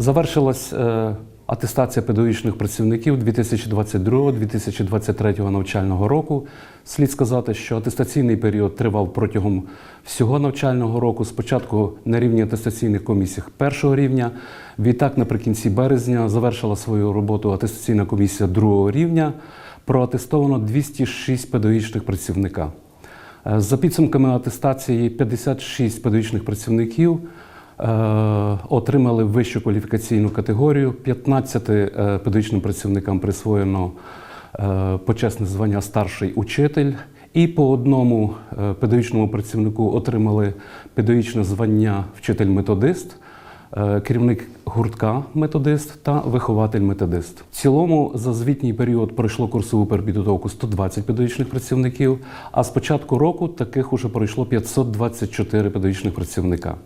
Завершилась е, атестація педагогічних працівників 2022-2023 навчального року. Слід сказати, що атестаційний період тривав протягом всього навчального року. Спочатку на рівні атестаційних комісій першого рівня. Відтак, наприкінці березня завершила свою роботу атестаційна комісія другого рівня. Проатестовано 206 педагогічних працівника. Е, За підсумками атестації 56 педагогічних працівників отримали вищу кваліфікаційну категорію. 15 е, педагогічним працівникам присвоєно е, почесне звання старший учитель. І по одному е, педагогічному працівнику отримали педагогічне звання вчитель-методист, е, керівник гуртка методист та вихователь-методист. В цілому за звітній період пройшло курсову перепідготовку 120 педагогічних працівників, а з початку року таких уже пройшло 524 педагогічних працівника.